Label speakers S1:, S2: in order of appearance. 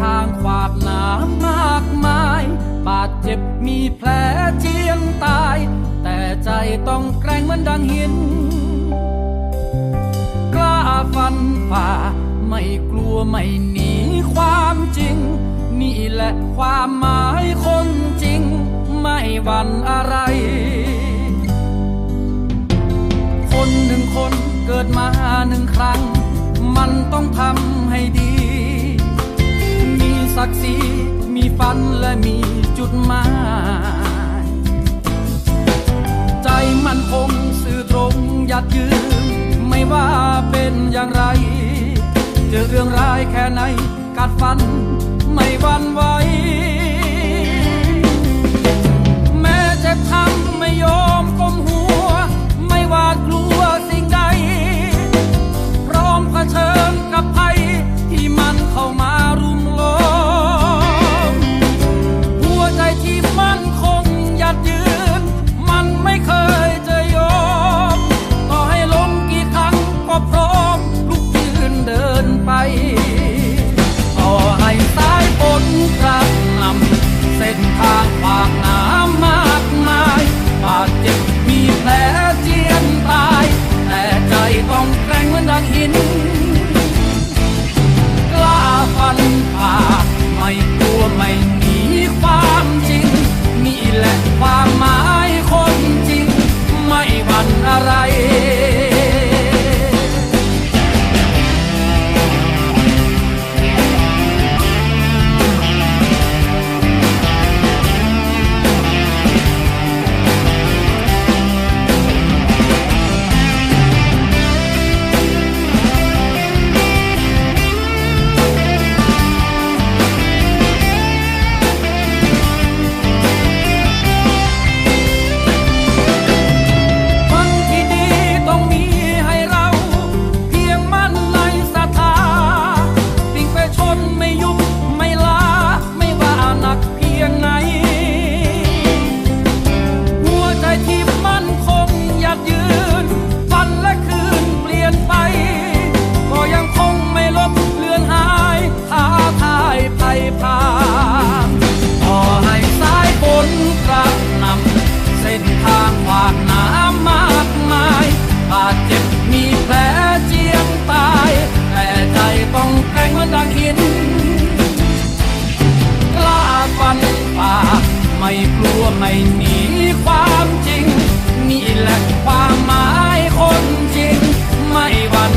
S1: ทางขวากหนามมากมาย บาดเจ็บมีแผลเจียนตาย แต่ใจต้องแกร่งเหมือนดังหิน กล้าฟันฝ่า ไม่กลัวไม่หนีความจริง นี่แหละความหมายคนจริง ไม่หวั่นอะไร คนหนึ่งคนเกิดมาหนึ่งครั้ง มันต้องทำให้ดี ศักดิ์ศรีมีฝันและมีจุดหมาย ใจมันคงสื่อตรงยัดยืน ไม่ว่าเป็นอย่างไร เจอเรื่องร้ายแค่ไหนกัดฟันไม่วันไหว หวั่ ไม่กลัวไม่หนีความจริง นี่แหละความหมายคนจริง ไม่หวั่น